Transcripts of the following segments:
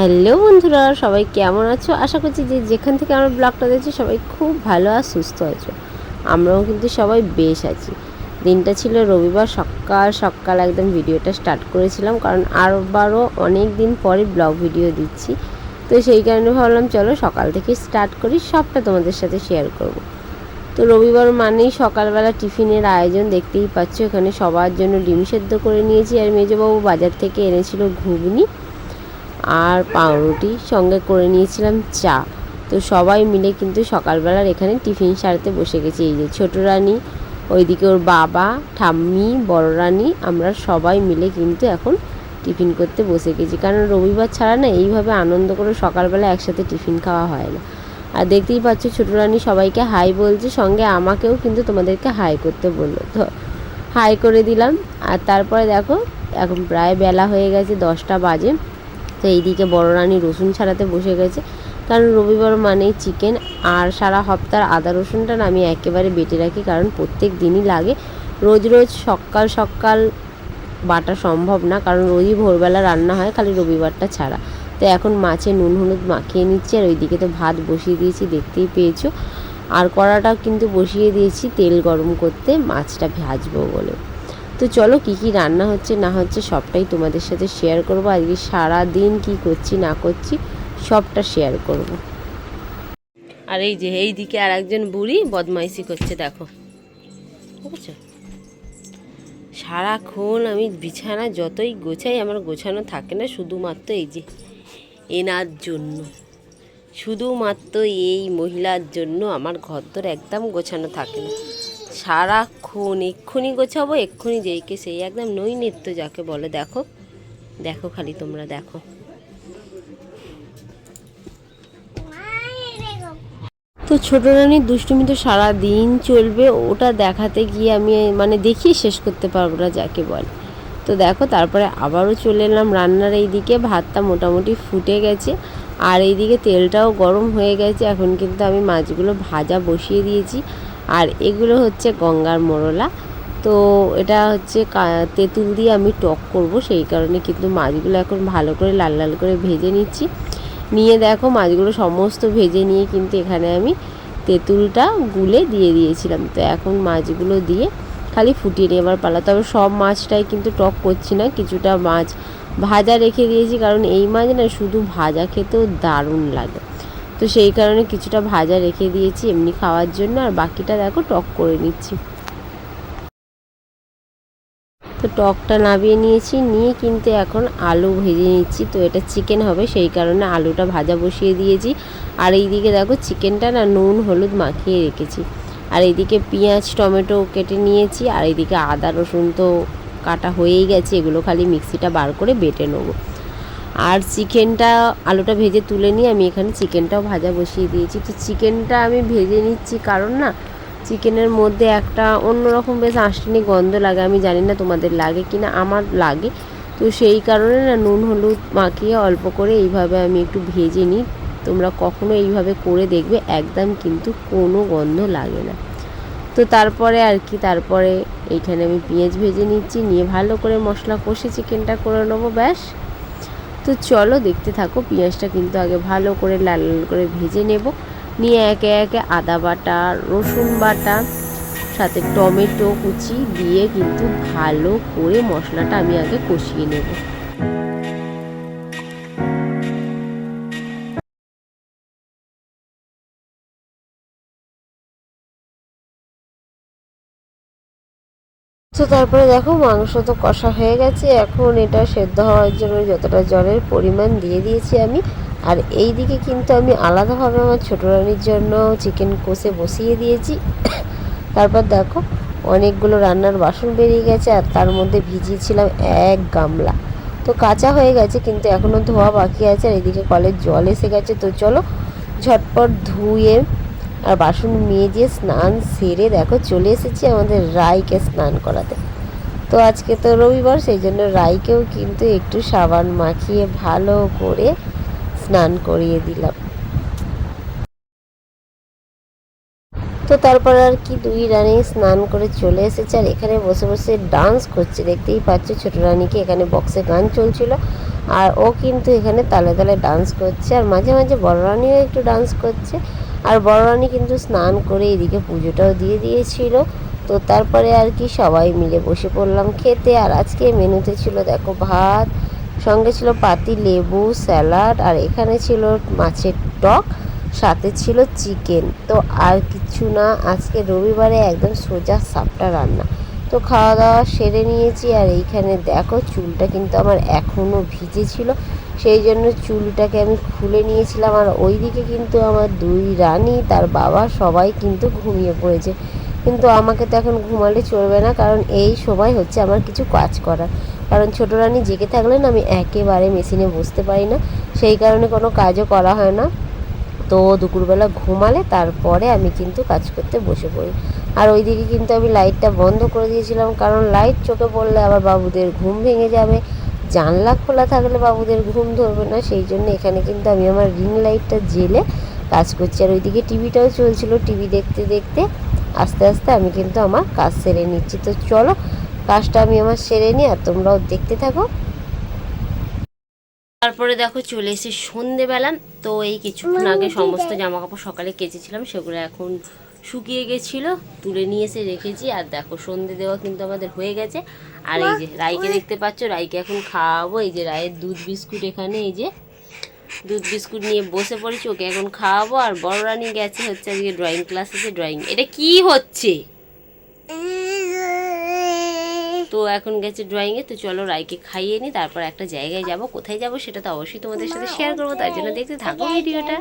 Hello বন্ধুরা, সবাই কেমন আছো? আশা করছি যে যেখান থেকে আমার ব্লগটা দেখছি, সবাই খুব ভালো আর সুস্থ আছো। আমরাও কিন্তু সবাই বেশ আছি। দিনটা ছিল রবিবার, সকাল সকাল একদম ভিডিওটা স্টার্ট করেছিলাম, কারণ আরবারও অনেক দিন পরে ব্লগ ভিডিও দিচ্ছি। তো সেই কারণে ভাবলাম, চলো সকাল থেকে স্টার্ট করি, সবটা তোমাদের সাথে শেয়ার করব। তো রবিবার মানেই সকালবেলা টিফিনের আয়োজন, দেখতেই পাচ্ছ এখানে সবার জন্য ডিম সেদ্ধ করে নিয়েছি, আর মেজবাবু বাজার থেকে এনেছিল ঘুগনি। আর পাউরুটি সঙ্গে করে নিয়েছিলাম চা। তো সবাই মিলে কিন্তু সকালবেলার এখানে টিফিন সারতে বসে গেছি। এই যে ছোটো রানী, ওইদিকে ওর বাবা, ঠাম্মি, বড় রানী, আমরা সবাই মিলে কিন্তু এখন টিফিন করতে বসে গেছি। কারণ রবিবার ছাড়া না এইভাবে আনন্দ করে সকালবেলা একসাথে টিফিন খাওয়া হয় না। আর দেখতেই পাচ্ছ ছোটো রানী সবাইকে হাই বলছে, সঙ্গে আমাকেও কিন্তু তোমাদেরকে হাই করতে বলল। তো হাই করে দিলাম। আর তারপরে দেখো, এখন প্রায় বেলা হয়ে গেছে দশটা বাজে। তো এইদিকে বড় রানী রসুন ছাড়াতে বসে গেছে। কারণ রবিবার মানেই চিকেন, আর সারা হপ্তার আদা রসুনটা আমি একেবারে বেটে রাখি, কারণ প্রত্যেক দিনই লাগে। রোজ রোজ সকাল সকাল বাটা সম্ভব না, কারণ রোজই ভোরবেলা রান্না হয় খালি রবিবারটা ছাড়া। তো এখন মাছে নুন হলুদ মাখিয়ে নিচ্ছি, আর ওইদিকে তো ভাত বসিয়ে দিয়েছি, দেখতেই পেয়েছ। আর কড়াটাও কিন্তু বসিয়ে দিয়েছি তেল গরম করতে, মাছটা ভাজবো বলে। তো চলো কি কি রান্না হচ্ছে, না হচ্ছে সবটাই তোমাদের সাথে শেয়ার করব। আজকে সারা দিন কি করছি, না করছি, সবটা শেয়ার করব। আর এই যে, এই দিকে আর একজন বুড়ি বদমাইশি করছে, দেখো। বুঝছ সারাক্ষণ আমি বিছানা যতই গোছাই, আমার গোছানো থাকে না, শুধুমাত্র এই যে এনার জন্য। শুধুমাত্র এই মহিলার জন্য আমার ঘরদোর একদম গোছানো থাকে না। সারাক্ষণ এক্ষুনি গোছাবো, এক্ষুনি যেইকে সেই একদম নই নৃত্য যাকে বলে, দেখো দেখো খালি তোমরা, দেখো। তো ছোটো রানীর দুষ্টুমি তো সারা দিন চলবে, ওটা দেখাতে গিয়ে আমি মানে দেখিয়ে শেষ করতে পারব না যাকে বলে। তো দেখো, তারপরে আবারও চলে এলাম রান্নার এই দিকে ভাতটা মোটামুটি ফুটে গেছে, আর এইদিকে তেলটাও গরম হয়ে গেছে, এখন কিন্তু আমি মাছগুলো ভাজা বসিয়ে দিয়েছি। আর এগুলো হচ্ছে গঙ্গার মোরলা। তো এটা হচ্ছে তেঁতুল দিয়ে আমি টক করব, সেই কারণে কিন্তু মাছগুলো এখন ভালো করে লাল লাল করে ভেজে নিচ্ছি। নিয়ে দেখো মাছগুলো সমস্ত ভেজে নিয়ে কিন্তু এখানে আমি তেঁতুলটা গুলে দিয়ে দিয়েছিলাম। তো এখন মাছগুলো দিয়ে খালি ফুটিয়ে নেবার পালা। তবে সব মাছটাই কিন্তু টক করছি না, কিছুটা মাছ ভাজা রেখে দিয়েছি, কারণ এই মাছ না শুধু ভাজা খেতেও দারুণ লাগে। তো সেই কারণে কিছুটা ভাজা রেখে দিয়েছি এমনি খাওয়ার জন্য, আর বাকিটা দেখো টক করে নিচ্ছি। তো টকটা নাবিয়ে নিয়েছি, নিয়ে কিন্তু এখন আলু ভেজে নিচ্ছি, তো এটা চিকেন হবে, সেই কারণে আলুটা ভাজা বসিয়ে দিয়েছি। আর এইদিকে দেখো চিকেনটা না নুন, হলুদ মাখিয়ে রেখেছি। আর এইদিকে পেঁয়াজ, টমেটো কেটে নিয়েছি, আর এইদিকে আদা, রসুন তো কাটা হয়েই গেছে, এগুলো খালি মিক্সিটা বার করে বেটে নেব। আর চিকেনটা, আলুটা ভেজে তুলে নিয়ে আমি এখানে চিকেনটাও ভাজা বসিয়ে দিয়েছি। তো চিকেনটা আমি ভেজে নিচ্ছি, কারণ না, চিকেনের মধ্যে একটা অন্যরকম বেশ আঁশটানি গন্ধ লাগে। আমি জানি না তোমাদের লাগে কি না, আমার লাগে। তো সেই কারণে না, নুন, হলুদ মাখিয়ে অল্প করে এইভাবে আমি একটু ভেজে নিই। তোমরা কখনো এইভাবে করে দেখবে, একদম কিন্তু কোনো গন্ধ লাগে না। তো তারপরে আর কি, তারপরে এইখানে আমি পেঁয়াজ ভেজে নিচ্ছি, নিয়ে ভালো করে মশলা কষে চিকেনটা করে নেব, ব্যাস। তো চলো দেখতে থাকো, পেঁয়াজটা কিন্তু আগে ভালো করে লাল লাল করে ভেজে নেব। নিয়ে একে একে আদা বাটা, রসুন বাটা, সাথে টমেটো কুচি দিয়ে কিন্তু ভালো করে মশলাটা আমি আগে কষিয়ে নেব। তো তারপরে দেখো মাংস তো কষা হয়ে গেছে। এখন এটা সেদ্ধ হওয়ার জন্য যতটা জলের পরিমাণ দিয়ে দিয়েছি আমি। আর এই দিকে কিন্তু আমি আলাদাভাবে আমার ছোটো রানির জন্য চিকেন কষে বসিয়ে দিয়েছি। তারপর দেখো অনেকগুলো রান্নার বাসন বেরিয়ে গেছে আর তার মধ্যে ভিজিয়েছিলাম এক গামলা। তো কাঁচা হয়ে গেছে কিন্তু এখনও ধোয়া বাকি আছে আর এদিকে কলের জল এসে গেছে। তো চলো ঝটপট ধুয়ে আর বাসন মেজে স্নান সেরে দেখো চলে এসেছি আমাদের রাইকে স্নান করাতে। তো আজকে তো রবিবার, সেই জন্য রাইকেও কিন্তু একটু সাবান মাখিয়ে ভালো করে স্নান করিয়ে দিলাম। তো তারপর আর কি, দুই রানী স্নান করে চলে এসেছে আর এখানে বসে বসে ডান্স করছে। দেখতেই পাচ্ছ ছোট রানীকে এখানে বক্সে গান চলছিল আর ও কিন্তু এখানে তালে তালে ডান্স করছে আর মাঝে মাঝে বড় রানীও একটু ডান্স করছে। আর বড় রানী কিন্তু স্নান করে এদিকে পুজোটাও দিয়ে দিয়েছিল। তো তারপরে আর কি সবাই মিলে বসে পড়লাম খেতে। আর আজকে মেনুতে ছিল দেখো ভাত, সঙ্গে ছিল পাতি, লেবু, স্যালাড, আর এখানে ছিল মাছের টক, সাথে ছিল চিকেন। তো আর কিছু না, আজকে রবিবারে একদম সোজা সাপটা রান্না। তো খাওয়া দাওয়া সেরে নিয়েছি, আর এইখানে দেখো চুলটা কিন্তু আমার এখনও ভিজে ছিল সেই জন্য চুলটাকে আমি খুলে নিয়েছিলাম। আর ওইদিকে কিন্তু আমার দুই রানী, তার বাবা সবাই কিন্তু ঘুমিয়ে পড়েছে। কিন্তু আমাকে তো এখন ঘুমালে চলবে না, কারণ এই সময় হচ্ছে আমার কিছু কাজ করার কারণ ছোটো রানী জেগে থাকলে না আমি একেবারে মেশিনে বসতে পারি না। সেই কারণে কোনো কাজও করা হয় না। তো দুপুরবেলা ঘুমালে, তারপরে আমি কিন্তু কাজ করতে বসে পড়ি। আর ওইদিকে কিন্তু আমি লাইটটা বন্ধ করে দিয়েছিলাম, কারণ লাইট চোখে পড়লে আবার বাবুদের ঘুম ভেঙে যাবে। জানলা খোলা থাকলে বাবুদের ঘুম ধরবে না সেই জন্য এখানে কিন্তু আমি আমার রিং লাইটটা জেলে কাজ করছি। আর ওইদিকে টিভিটাও চলছিল টিভি দেখতে দেখতে। আস্তে আস্তে আমি কিন্তু আমার কাজ সেরে নিচ্ছি। তো চলো কাজটা আমি আমার সেরে নিই আর তোমরাও দেখতে থাকো। তারপরে দেখো চলে এসে সন্ধেবেলা। তো এই কিছুক্ষণ আগে সমস্ত জামা কাপড় সকালে কেচেছিলাম সেগুলো এখন শুকিয়ে গেছিল তুলে নিয়ে এসে রেখেছি। আর দেখো সন্ধে দেওয়া কিন্তু আমাদের হয়ে গেছে। আর এই যে রাইকে দেখতে পাচ্ছ রাইকে এখন খাওয়াবো। এই যে রায়ের দুধ বিস্কুট এখানে এই যে দুধ বিস্কুট নিয়ে বসে পড়েছি ওকে এখন খাওয়াবো। আর বড় রানী গেছে হচ্ছে আজকে ড্রয়িং ক্লাস আছে ড্রয়িং এটা কি হচ্ছে? তো এখন গেছে ড্রয়িংয়ে তো চলো রাইকে খাইয়ে নি তারপর একটা জায়গায় যাব। কোথায় যাব সেটা তো অবশ্যই তোমাদের সাথে শেয়ার করব তার জন্য দেখতে থাকো ভিডিওটা।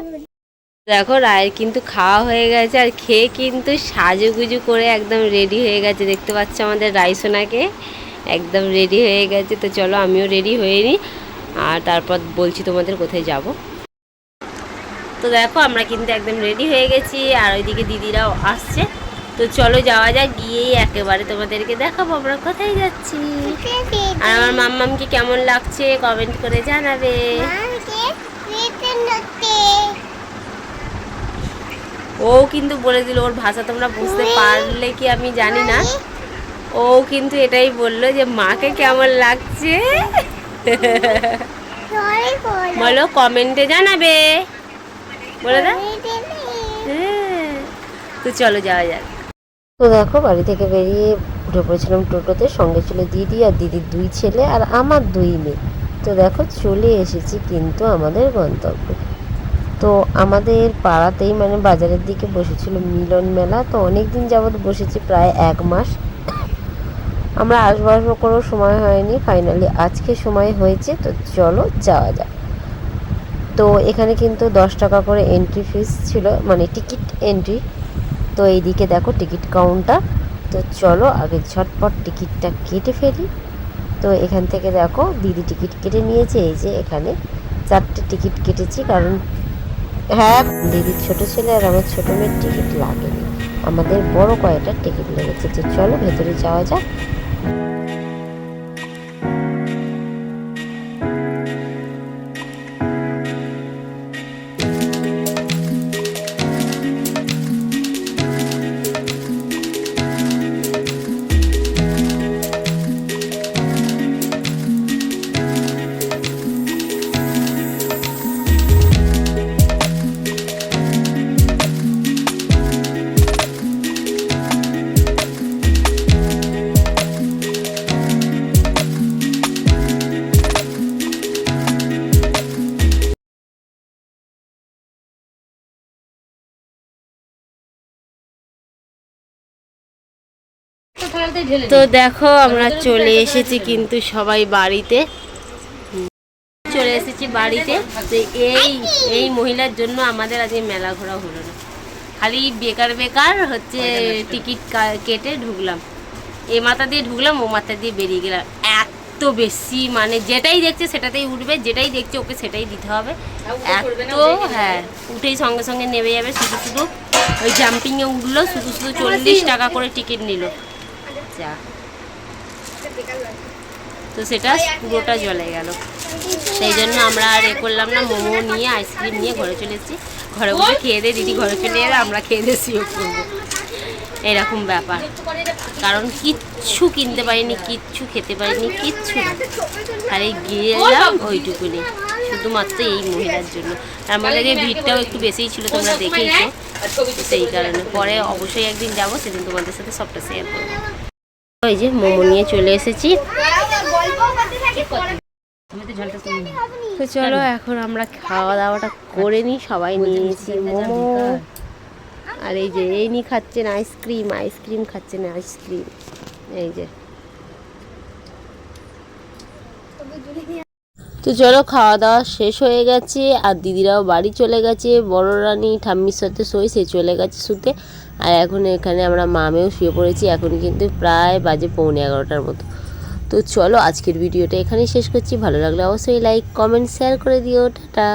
দেখো রায়ের কিন্তু খাওয়া হয়ে গেছে আর খেয়ে কিন্তু সাজুগুজু করে একদম রেডি হয়ে গেছে। দেখতে পাচ্ছ আমাদের রাইসোনাকে একদম রেডি হয়ে গেছে, তো চলো আমিও রেডি হয়ে নিই। আর তারপর বলছি তোমাদের কোথায় যাব। তো দেখো, আমরা কিন্তু একদম রেডি হয়ে গেছি, আর ওইদিকে দিদিরাও আসছে। তো চলো যাওয়া যাক, গিয়েই একেবারে তোমাদেরকে দেখাবো, আমরা কোথায় যাচ্ছি। আর আমার মাম্মামকে কেমন লাগছে কমেন্ট করে জানাবে। ও কিন্তু বলে দিল, ওর ভাষা তোমরা বুঝতে পারলে কি আমি জানি না। ও কিন্তু এটাই বলল যে মাকে কেমন লাগছে? বলো। কমেন্টে জানাবে। বলে দাও হ্যাঁ। তো চলো যাওয়া যাক। তো দেখো বাড়ি থেকে বেরিয়ে উঠে পড়েছিলাম টোটোতে। সঙ্গে ছিল দিদি আর দিদির দুই ছেলে আর আমার দুই মেয়ে। তো দেখো চলে এসেছি কিন্তু আমাদের গন্তব্যে। তো আমাদের পাড়াতেই মানে বাজারের দিকে বসেছিল মিলন মেলা। তো অনেক দিন যাবৎ বসেছি প্রায় এক মাস। আমরা আসব আসব করেও সময় হয়নি ফাইনালি আজকে সময় হয়েছে, তো চলো যাওয়া যাক। তো এখানে কিন্তু দশ টাকা করে এন্ট্রি ফিস ছিল মানে টিকিট এন্ট্রি তো এইদিকে দেখো টিকিট কাউন্টার তো চলো আগে ঝটপট টিকিটটা কেটে ফেলি। তো এখান থেকে দেখো দিদি টিকিট কেটে নিয়েছে, এই যে এখানে চারটে টিকিট কেটেছি, কারণ হ্যাঁ দিদির ছোট ছেলে আর আমার ছোটো মেয়ের টিকিট লাগেনি। আমাদের বড় কয়টা টিকিট লেগেছে, তো চলো ভেতরে যাওয়া যাক। Thank you. তো দেখো আমরা চলে এসেছি কিন্তু সবাই বাড়িতে। চলে এসেছি বাড়িতে। তো এই এই মহিলার জন্য আমাদের আজকে মেলা ঘোরা হলো না। খালি বেকার বেকার হচ্ছে টিকিট কেটে ঢুকলাম। এ মাথা দিয়ে ঢুকলাম ও মাথা দিয়ে বেরিয়ে গেলাম। এত বেশি মানে যেটাই দেখছে সেটাতেই উঠবে যেটাই দেখছে ওকে সেটাই দিতে হবে। এত হ্যাঁ উঠেই সঙ্গে সঙ্গে নেমে যাবে। শুধু শুধু ওই জাম্পিংয়ে উঠল শুধু শুধু চল্লিশ টাকা করে টিকিট নিল। যা তো সেটা পুরোটা জলে গেল। সেই জন্য আমরা আর এ করলাম না মোমো নিয়ে আইসক্রিম নিয়ে ঘরে চলে এসেছি। ঘরে বসে খেয়ে দিয়ে দিদি ঘরে চলে এলে আমরা খেয়ে দিয়ে শুয়ে পড়ব এরকম ব্যাপার। কারণ কিচ্ছু কিনতে পারিনি কিচ্ছু খেতে পারিনি কিচ্ছু না। আর এই গিয়ে এলাম ওইটুকুনি শুধুমাত্র এই মহিলার জন্য। তার মধ্যে দিয়ে ভিড়টাও একটু বেশিই ছিল তোমরা দেখেইছো। সেই কারণে। পরে অবশ্যই একদিন যাব সেদিন তোমাদের সাথে সবটা শেয়ার করব। ওই যে মোমো নিয়ে চলে এসেছি। তো চলো এখন আমরা খাওয়া দাওয়াটা করে নিই, সবাই নিয়েছি মোমো। আর এই যে এই নি খাচ্ছেন আইসক্রিম আইসক্রিম খাচ্ছেন আইসক্রিম। এই যে। তো চলো খাওয়া দাওয়া শেষ হয়ে গেছে, আর দিদিরাও বাড়ি চলে গেছে। বড় রানী ঠাম্মির সাথে শোয় সে চলে গেছে শুতে। আর এখন এখানে আমরা মামেও শুয়ে পড়েছি, এখন কিন্তু প্রায় বাজে পৌনে এগারোটার মতো। তো চলো আজকের ভিডিওটা এখানেই শেষ করছি। ভালো লাগলে অবশ্যই লাইক কমেন্ট শেয়ার করে দিও। টাটা।